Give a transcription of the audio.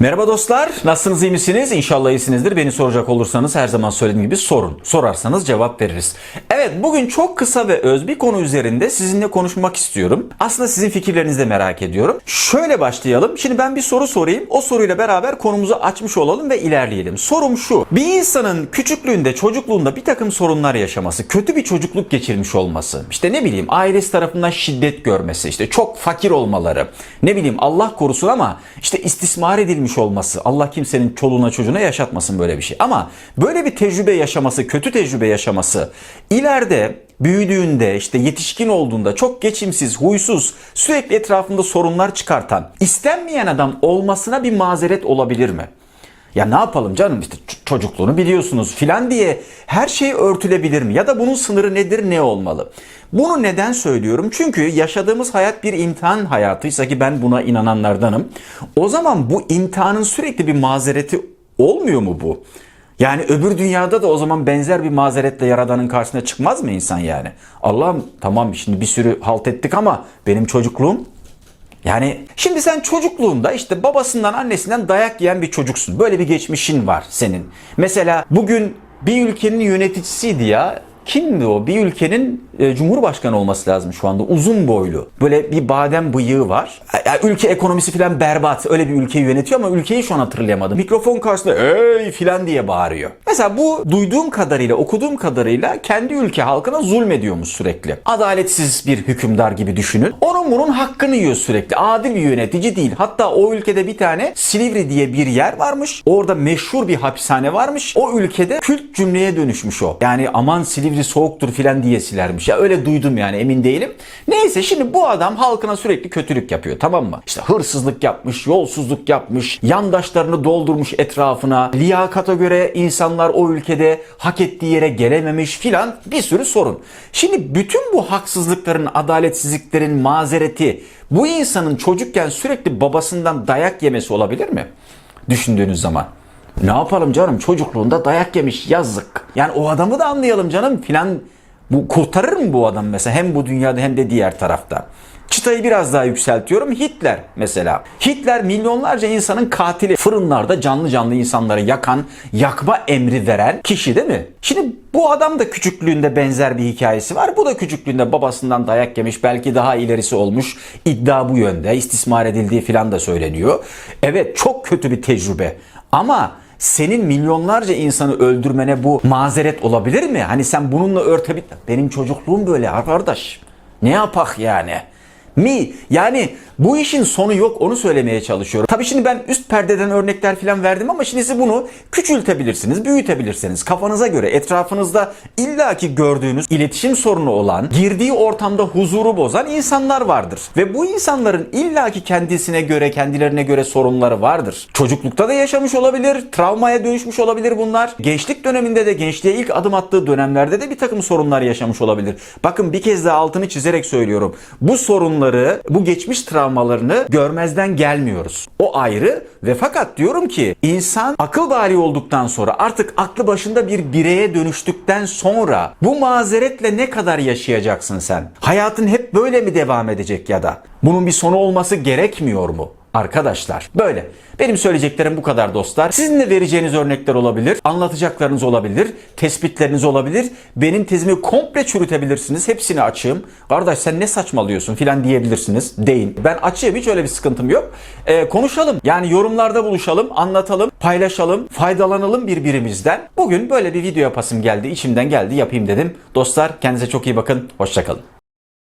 Merhaba dostlar. Nasılsınız iyi misiniz? İnşallah iyisinizdir. Beni soracak olursanız her zaman söylediğim gibi sorun. Sorarsanız cevap veririz. Evet bugün çok kısa ve öz bir konu üzerinde sizinle konuşmak istiyorum. Aslında sizin fikirlerinizi de merak ediyorum. Şöyle başlayalım. Şimdi ben bir soru sorayım. O soruyla beraber konumuzu açmış olalım ve ilerleyelim. Sorum şu. Bir insanın küçüklüğünde, çocukluğunda bir takım sorunlar yaşaması, kötü bir çocukluk geçirmiş olması, işte ne bileyim ailesi tarafından şiddet görmesi, işte çok fakir olmaları, ne bileyim Allah korusun ama işte istismar edilmiş olması, Allah kimsenin çoluğuna çocuğuna yaşatmasın böyle bir şey. Ama böyle bir tecrübe yaşaması, kötü tecrübe yaşaması ileride büyüdüğünde işte yetişkin olduğunda çok geçimsiz, huysuz, sürekli etrafında sorunlar çıkartan, istenmeyen adam olmasına bir mazeret olabilir mi? Ya ne yapalım canım işte çocukluğunu biliyorsunuz filan diye her şey örtülebilir mi? Ya da bunun sınırı nedir ne olmalı? Bunu neden söylüyorum? Çünkü yaşadığımız hayat bir imtihan hayatıysa ki ben buna inananlardanım. O zaman bu imtihanın sürekli bir mazereti olmuyor mu bu? Yani öbür dünyada da o zaman benzer bir mazeretle Yaradan'ın karşısına çıkmaz mı insan yani? Allah'ım tamam şimdi bir sürü halt ettik ama benim çocukluğum yani şimdi sen çocukluğunda işte babasından annesinden dayak yiyen bir çocuksun. Böyle bir geçmişin var senin. Mesela bugün bir ülkenin yöneticisiydi ya. Kimdi o? Bir ülkenin e, cumhurbaşkanı olması lazım şu anda. Uzun boylu. Böyle bir badem bıyığı var. Ya, ülke ekonomisi falan berbat. Öyle bir ülkeyi yönetiyor ama ülkeyi şu an hatırlayamadım. Mikrofon karşısında ey filan diye bağırıyor. Mesela bu duyduğum kadarıyla, okuduğum kadarıyla kendi ülke halkına zulmediyormuş sürekli. Adaletsiz bir hükümdar gibi düşünün. Onun bunun hakkını yiyor sürekli. Adil bir yönetici değil. Hatta o ülkede bir tane Silivri diye bir yer varmış. Orada meşhur bir hapishane varmış. O ülkede kült cümleye dönüşmüş o. Yani aman Silivri soğuktur filan diye silermiş. Ya öyle duydum yani emin değilim. Neyse şimdi bu adam halkına sürekli kötülük yapıyor tamam mı? İşte hırsızlık yapmış, yolsuzluk yapmış, yandaşlarını doldurmuş etrafına, liyakata göre insanlar o ülkede hak ettiği yere gelememiş filan bir sürü sorun. Şimdi bütün bu haksızlıkların, adaletsizliklerin mazereti bu insanın çocukken sürekli babasından dayak yemesi olabilir mi? Düşündüğünüz zaman. Ne yapalım canım çocukluğunda dayak yemiş yazık. Yani o adamı da anlayalım canım filan. Bu kurtarır mı bu adam mesela hem bu dünyada hem de diğer tarafta? Çıtayı biraz daha yükseltiyorum. Hitler mesela. Hitler milyonlarca insanın katili. Fırınlarda canlı canlı insanları yakan, yakma emri veren kişi değil mi? Şimdi bu adam da küçüklüğünde benzer bir hikayesi var. Bu da küçüklüğünde babasından dayak yemiş. Belki daha ilerisi olmuş. İddia bu yönde. istismar edildiği filan da söyleniyor. Evet çok kötü bir tecrübe. Ama senin milyonlarca insanı öldürmene bu mazeret olabilir mi? Hani sen bununla örtebil... Benim çocukluğum böyle arkadaş. Ne yapak yani? Mi? Yani bu işin sonu yok onu söylemeye çalışıyorum. Tabii şimdi ben üst perdeden örnekler falan verdim ama şimdi siz bunu küçültebilirsiniz, büyütebilirsiniz. Kafanıza göre etrafınızda illaki gördüğünüz iletişim sorunu olan, girdiği ortamda huzuru bozan insanlar vardır. Ve bu insanların illaki kendisine göre, kendilerine göre sorunları vardır. Çocuklukta da yaşamış olabilir, travmaya dönüşmüş olabilir bunlar. Gençlik döneminde de, gençliğe ilk adım attığı dönemlerde de bir takım sorunlar yaşamış olabilir. Bakın bir kez daha altını çizerek söylüyorum. Bu sorunları, bu geçmiş travmalarını görmezden gelmiyoruz. O ayrı ve fakat diyorum ki insan akıl bali olduktan sonra artık aklı başında bir bireye dönüştükten sonra bu mazeretle ne kadar yaşayacaksın sen? Hayatın hep böyle mi devam edecek ya da? Bunun bir sonu olması gerekmiyor mu? Arkadaşlar böyle. Benim söyleyeceklerim bu kadar dostlar. Sizin de vereceğiniz örnekler olabilir, anlatacaklarınız olabilir, tespitleriniz olabilir. Benim tezimi komple çürütebilirsiniz. Hepsini açığım. Kardeş sen ne saçmalıyorsun filan diyebilirsiniz. Deyin. Ben açığım hiç öyle bir sıkıntım yok. Ee, konuşalım. Yani yorumlarda buluşalım, anlatalım, paylaşalım, faydalanalım birbirimizden. Bugün böyle bir video yapasım geldi. içimden geldi yapayım dedim. Dostlar kendinize çok iyi bakın. Hoşçakalın.